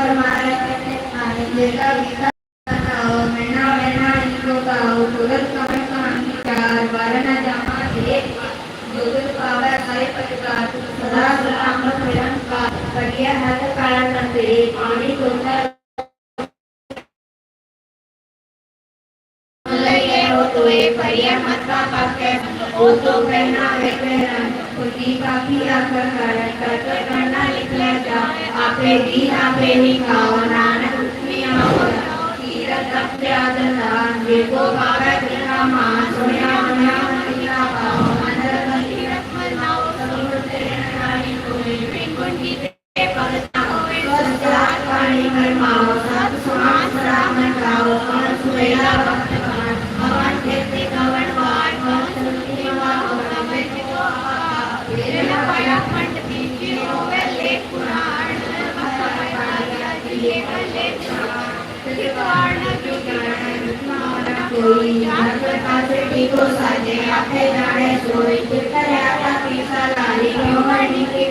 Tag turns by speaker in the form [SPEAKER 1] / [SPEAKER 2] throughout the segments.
[SPEAKER 1] परमारे आने जेगा गीता बताओ मैना मैना इनको गाओ तुरंत कमर कहानी चार वरना जमा एक जोगुल पावर सारे परिवार सदा सलामत निरंकार बढ़िया हर काल नंदे पानी तोता समाज रामन गाओ और भक्त कान भगवान कहते कवन वार भक्त सुनी वाओ रमे को तेरे लपाया खंड होवे ले पुराण भगवान दिए कले त्रिकाण जो कोई जान प्रकाश को साजे आखे जाने सोई चित्तर आता पीसा लाली क्यों मरनी की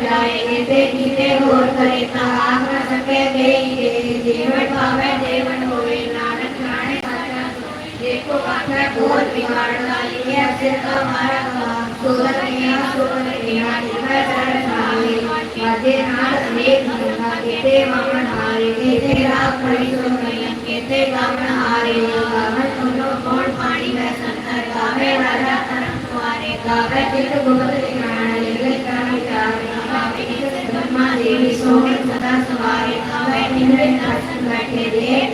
[SPEAKER 1] जाए एते कीते होर करे ता आख न सके दे जीवन पावे देखो बोल बिगाड़ डाली है सिर का मारा का सूरत किया सूरत किया जीवे चरण साले मध्य नाथ अनेक मुखा केते वामन हारे केते राग खड़ी सो मैया केते गावन हारे। गावन सुनो, कौन पानी में संतर गावे राजा तरम कुआरे गावे गुप्त ज्ञान निर्गत का विचार गावे इस ब्रह्मा देवी, सोने सदा सवारे गावे इंद्र दर्शन बैठे देव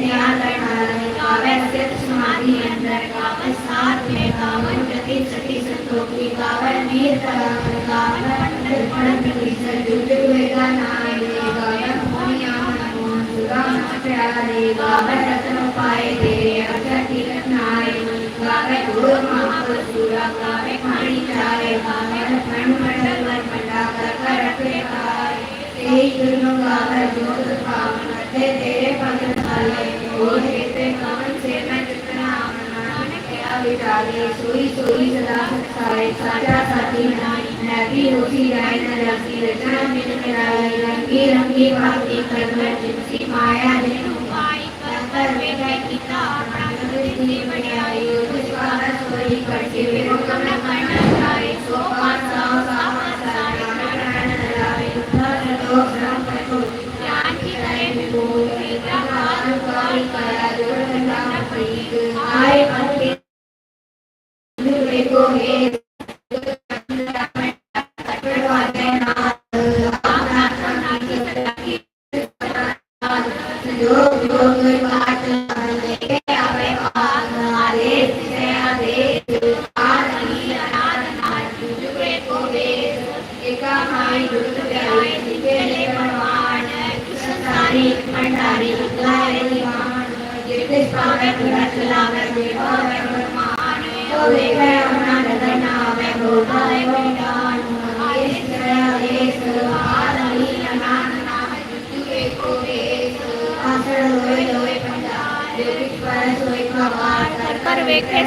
[SPEAKER 1] तेरे पग थाले ओ हेते जितना आमना सोई सोई सदा सारे साचा साथी नाई मैं भी होती जाए न जाती रचना मिल कराई रंगी रंगी, बाती कर मैं जिनसी, माया, जिन उपाय कर में वे गए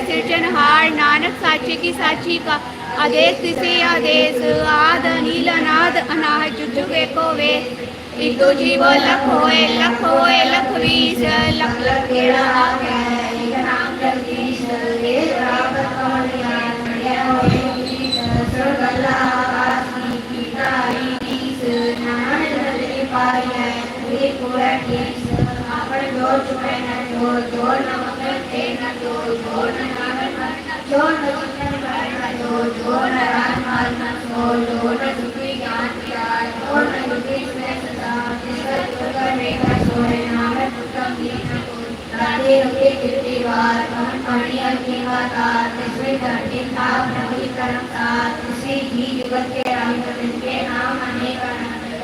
[SPEAKER 2] सिरजनहार नानक साचे की साची का आदेश तिसे आदेश आद नील अनाद अनाह जुजुगे को वे इतो जीवो लख होए लख होए लख वीस, लख लख
[SPEAKER 1] केड़ा है एक नाम जगदीश ये राम कौनिया चढ़िया होए ईश सुरगला आकाश की पिताई ईश नान नदी पाई है पूरी पूरा ईश आपन ज़ोर चुके न ज़ोर ज़ोर न मगर थे न ज़ोर ज़ोर न नागन ज़ोर न सुनन कर न रुके कीर्तिवार पवन पाणी अग्निवातार तिसरे धरती ताप नवी करम सात तिसरी ही जुगत के राम के नाम अनेक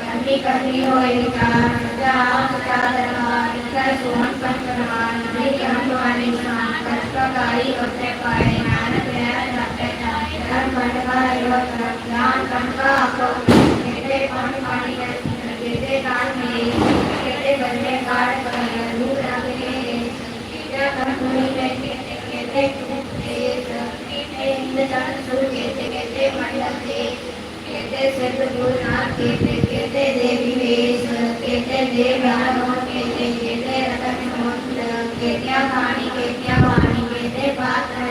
[SPEAKER 1] करनी करनी हो विचार सत्याम सत्या दरबार नित्य सोहन पंचनार नदी ज्ञान वाणी स्नान कष्टकारी होते पाए नानक नयन रखते जाए धर्म मंडका एवं ज्ञान कंका आपको कहते पानी पानी कहते कान में कहते बंदे काट पर रूप रखने पानी कहते पात्र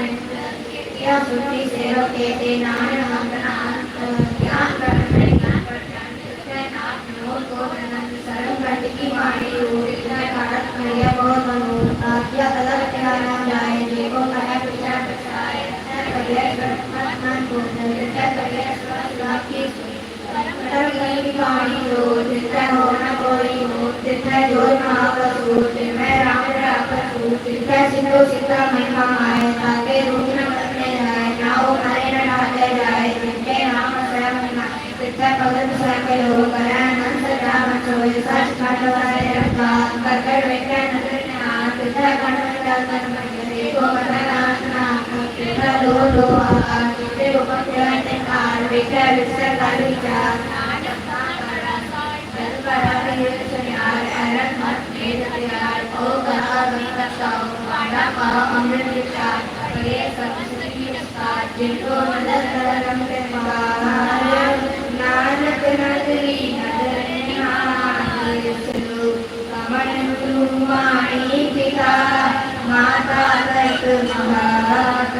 [SPEAKER 1] कहते सुटी सेरो कहते नारायण मंगनाथ ज्ञान कर्ण ज्ञान प्रज्ञान कहते नाथ नमो तो अनंत सर्व घट रूप इतना कारक करिया बहुत मनोरथ आज्ञा कदर क्या ना जाए देखो कहे पिछा पछाए करिया मन को करिया करिया की परम की वाणी हो जितना हो कोई हो जितना जो महापसु जिनमें राम रापसु जितना सिंधु सीता महिमा आए ताके रूप न बदले जाए, ना वो मरे न ढाले जाए। जिनके नाम स्वयं जितना भगत सके हो करा अनंत राम सोए सच खंड वाले रखा कर कर वेखे नज़र नाथ जितना खंड में डाल कर मज़े को करा नाथ नाथ जितना दो दो आकाश जितने ऊपर तेरे कार वेखे विसर कर विचार जिनको मदद करम के नानक नगरी कमन पिता माता तक महात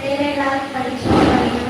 [SPEAKER 1] तेरे लाल परीक्षा कहते तेरे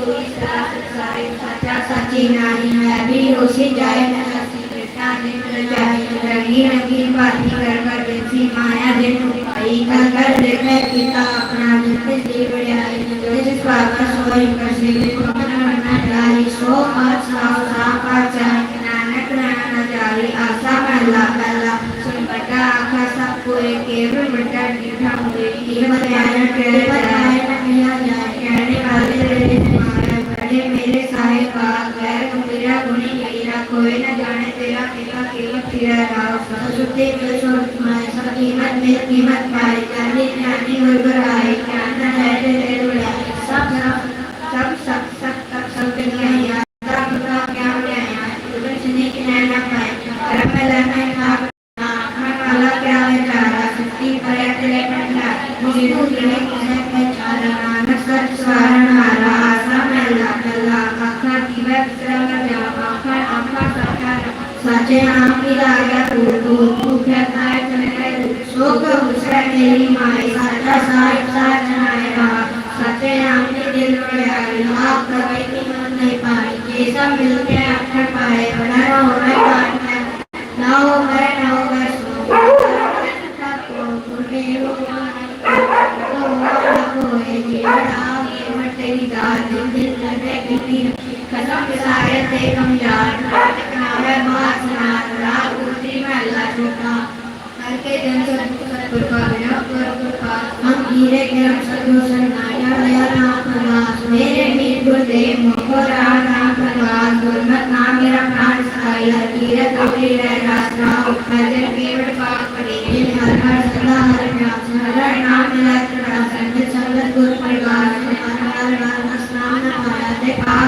[SPEAKER 1] चोरी सलाह सत्सारी साचा साची नारी मैं भी रोशी जाए न हसी बेटा ने मिल जाए रंगी रंगी बाती कर कर बेसी माया दे पाई कर कर देखे पिता अपना जते जी बढ़ाई जिस बाबा सोई कर से अपना मना जाई सो आज साव सा पा जाए नानक नाना जाई आशा पहला पहला सुन बटा आखा सब पूरे केवल बटा नीठा हुए ये बताया तेरे बताया नहीं सुते सब कीमत में कीमत पाए जाने जाने वर्ग आए ज्ञान न है तेरे दुनिया सब सब सब सब सब सब दुनिया याद का क्या बनाया तुझे सुने के ना पाए कर्म लाना का आखा वाला क्या है चारा सृष्टि पर तेरे पंडा मुझे तो तेरे किसे पे चारा नानक सच स्वारण हारा आसा मेला कला आखा दिवा विश्राम जा आखा आखा साकार साचे नाम की राजा तू तू भूखे खाए चले शोक उसका तेरी माई साचा साहिब साच नाय रहा साचे नाम के दिल में आई आप कभी की मन नहीं पाई ये सब मिलके अक्षर पाए बना ना हो मैं काट ना हो मैं ना हो मैं सो तेरी दाद दिल दिल करते कितनी कसम के सारे थे कम यार नावे बात सुना रात उतरी में अल्लाह छोटा करके जन सतगुर का बिना कर कृपा हम हीरे के हम सदगुरु सरनाया दया नाम प्रकाश मेरे मीर गुरुदेव मुखो राम नाम प्रकाश गुरमत नाम मेरा प्राण सहाय हर कीरत उतरी रह रास्ता भजन केवट पाप पड़े जिन हर हर सदा हर नाम हर नाम मेरा संगत संगत गुरु प्रकाश हर हर हर स्नान पाया ते आगे जो पागो सतगुरु संगत प्रेम प्रेम दीवार जिन हर सतगुरु संगत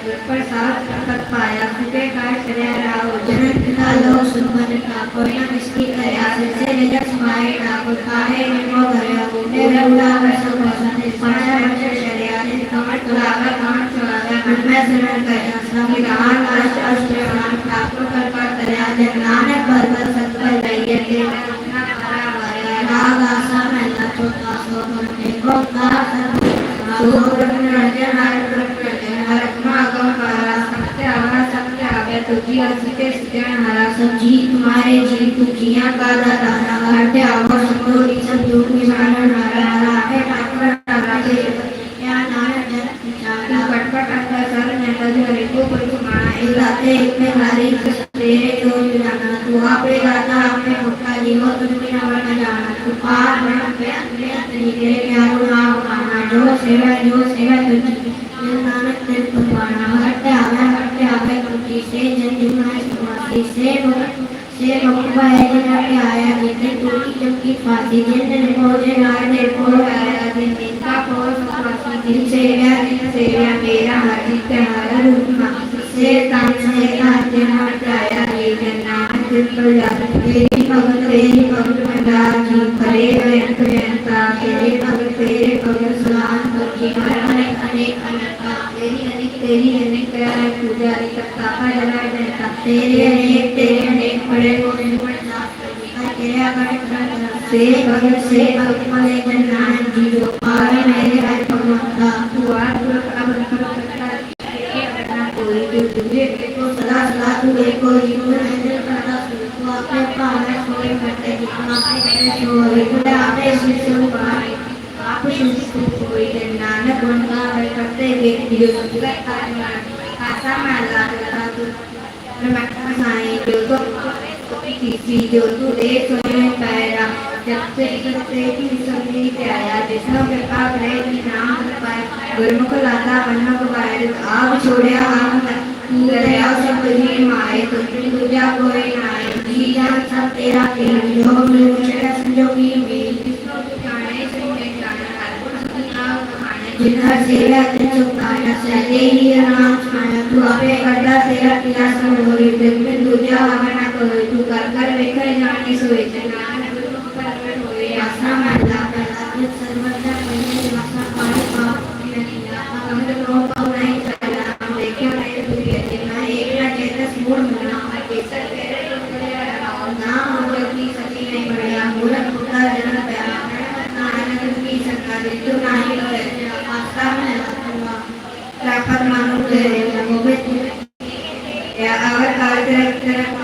[SPEAKER 1] पर साथ संकट पाया सुखे का शरया राव जनक पिता लोग सुमन का कोई न किसकी करया से निजक समाये ना को काहे निमो करया मेरे उड़ा कर सब वसने पाशा बच्चे शरया ने कमर तुलाकर कमर चुराकर मन में शरण करया संविधान अष्ट अष्ट प्रणाम ठाकुर कर कर करया जन नानक भर भर सत्पर लइए के अपना पारा वाया राग आसा महला छोटा सो करने को का सब्ज़ी तुम्हारे जी तू तुझिया का दादा हटे आवो संतोरी सब दुख निशान सलाम करके अनेक अनेक अनंता तेरी अनेक तेरी अनेक तेरा पूजा करता का जला देता तेरे अनेक तेरे अनेक बड़े गोविंद बड़ा तेरे अगर से भगत से भगत मले नानक जी जो पावे मेरे हर भगवंता तू आर पुरख अब करता के करना कोई जो तुझे को सदा सदा, तू देखो जीवन है करता तू अपने अपने अपने शिष्य कोई है करते व्यक्ति जो तू तो तू पैरा की समझी के रहे कि नाम पाए गुरमुख लाता वन्नो पाए आग छोड़या आग दया सब ही माए तुझे तुझा कोई नाए जी जान सब तेरा खेल जो मिल तेरा संजोगी मेल जिसको तू जाने सुने जाना हर गुण सुनी आओ कहाने जिधर सेवा ते चुकाया सदे ही राम छाया तू आपे करता तेरा किया सब होरी दिल में तुझा हमारा होय तू कर कर वेखर जाणे सोय नानक गुरु परवर होय आसना मानला प्रहलाद सर्वदा पहिले वासा पाणी पाप किया अमर नो पाव नाही चला देखो नाही तू येते ना एकला चेतस मूळ म्हणा केसर तेरे नाम जगती सती नाही बढिया मूलक मुद्दा जन प्यारा नानक की सरकार तू नाही आस्था में प्राप्त मानो ले गोविंद या अवर कार्यक्रम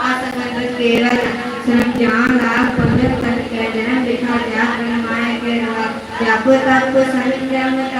[SPEAKER 1] आसकत केवल संज्ञान लाभ पंडित कर के जन्म लिखा जात माया के नाम यापो तत्व संजम करम न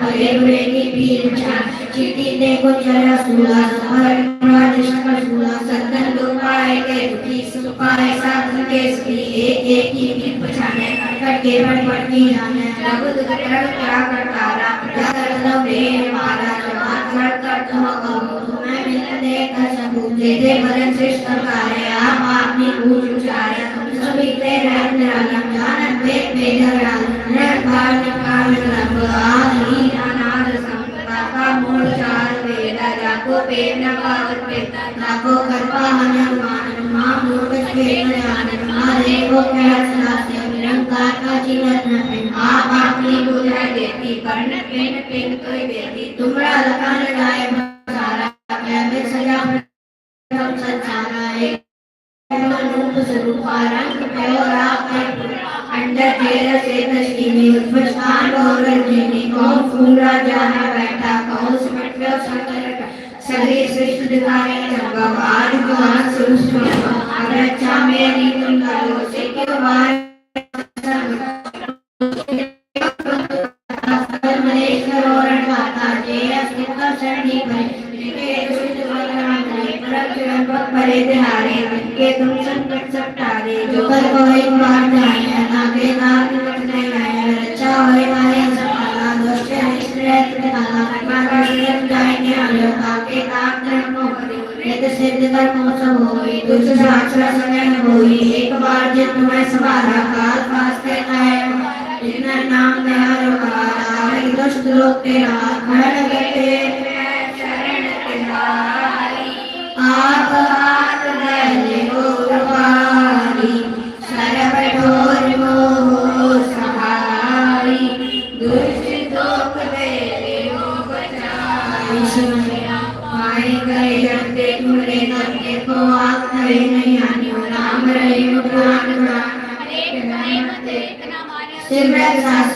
[SPEAKER 1] जानत भले बुरे की पीर जान चीटी दे को चला सूला सफ़र राज सकल सूला सत्तन दो पाए के दुखी सुख पाए साथ के सुखी एक एक की की पछाने कटकट के बड़ बड़ की रघु दुख तरह क्या करतारा जगर लो प्रेम मारा जमात कर कर तुम कहो तुम्हें मिल देख सबू दे दे भरन श्रेष्ठ कार्य आप आपनी पूज उचारे तुम सभी ते रहन राम जानत वेद वेद राम नर भार निकाल लब आदि अनाद संपदा का मूल चार वेद जाको पेट न पावत पेट जाको कर्पा हनुमान माँ मूर्ख पेट ज्ञान माँ देखो क्या सनास्य निरंकार का जीवन है आप आपनी बुद्ध देती कर्ण पेन पेन तो देती तुमरा लखान जाए बार मलेश्वर और माता जय अस्तित्व शरणी पर के दुष्ट बलराम ने परम चरण पर परे तिहारे के तुम संकट सब टारे जो कर को एक वेद सिद्ध कर्म सब होई दुष्ट शास्त्र समय न होई एक बार जब तुम्हें सवारा काल पास के आए इतना नाम दयालु काला दुष्ट लोग तेरा खड़ गए शरण तुम्हारी आप हाथ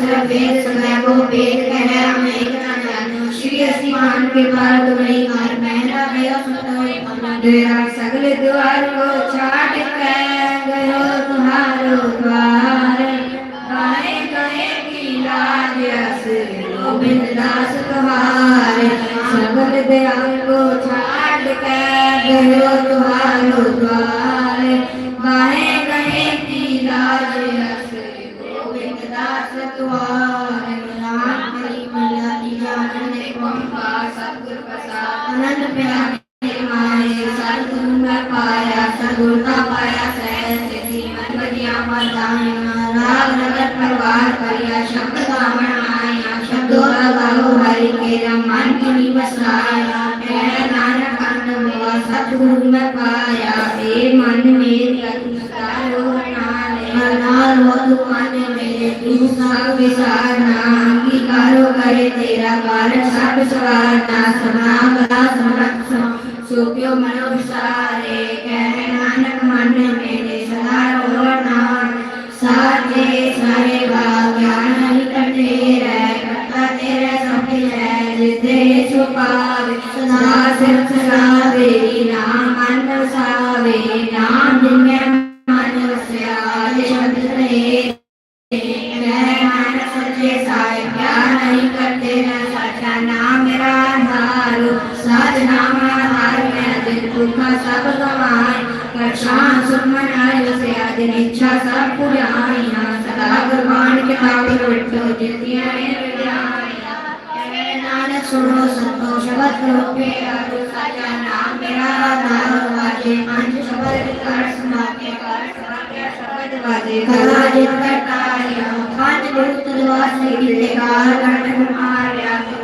[SPEAKER 1] कह तेरा सगल द्वार को छाट गयो तुम्हारो द्वार गाए गए की लाज गोविंद दास तुम्हारे सगल द्वार को छाट के गयो तुम्हारो द्वार વખમાને મેલે તું સંગ વિસારના અંગીકારો કરે તેરા કારણ સબ સવારના સમાગલા સમક્ષ સુપ્યો મનો વિસારે કહે નાનક મન મેલે सुनो संतोष वत्रोपे अरु साचा नाम मेरा नाम वाजे पंच शब्द कर समाप्य कर समाप्य शब्द वाजे कला जित करता है पंच भूत द्वास निकले कार कर्म आर्या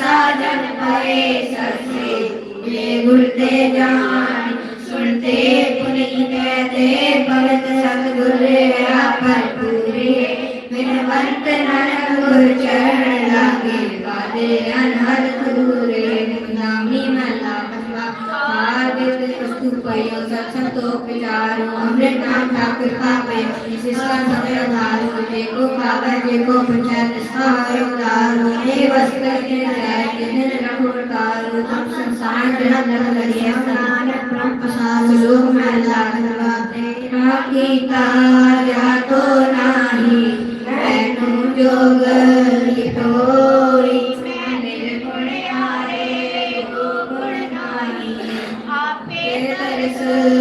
[SPEAKER 1] साधन भये सबसे ये गुरुदेव जान सुनते पुनीत ते भगत सतगुरु अमृत नाम का कृपा पे जिसका समय उधार हो देखो पावर देखो पुचर जिसका हर उधार हो हे वस्त्र के जाए किन्हें रघु प्रकार हो तुम संसार जन्म न लगे स्नान ब्रह्म प्रसाद लोक में लाग लगाते राखी कार्य तो नाही मैनु जोग तोरी Yes.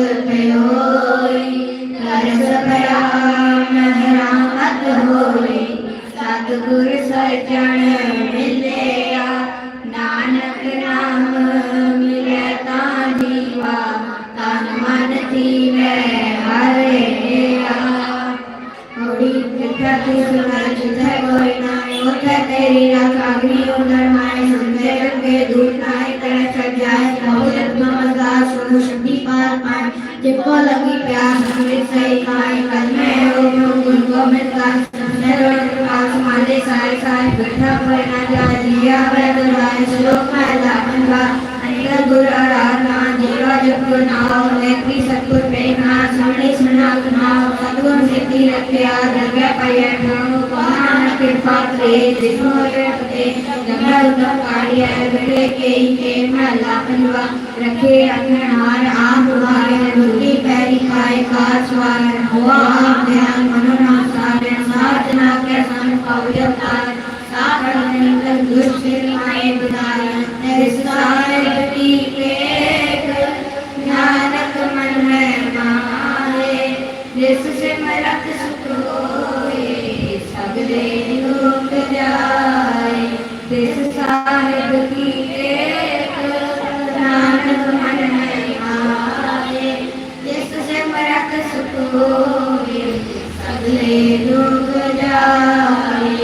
[SPEAKER 1] सद्गुण नाम मैत्री सद्गुण प्रेरणा समणी सुनाल नाम सद्गुण सिद्धि रखया जग पय नाम वाहन कृपा करे विष्णु पते जगह उद्धार कार्य है बेड़े के ही के मला पनवा रखे अन्नहार आम वाले मुर्गी पैरी खाए का स्वार हुआ ध्यान मनोना सारे साधना के सम कव्य तार साधन निकल दुष्ट माए बिदार निस्तार ഗോവിന്ദ് സകലേ ലോകരായ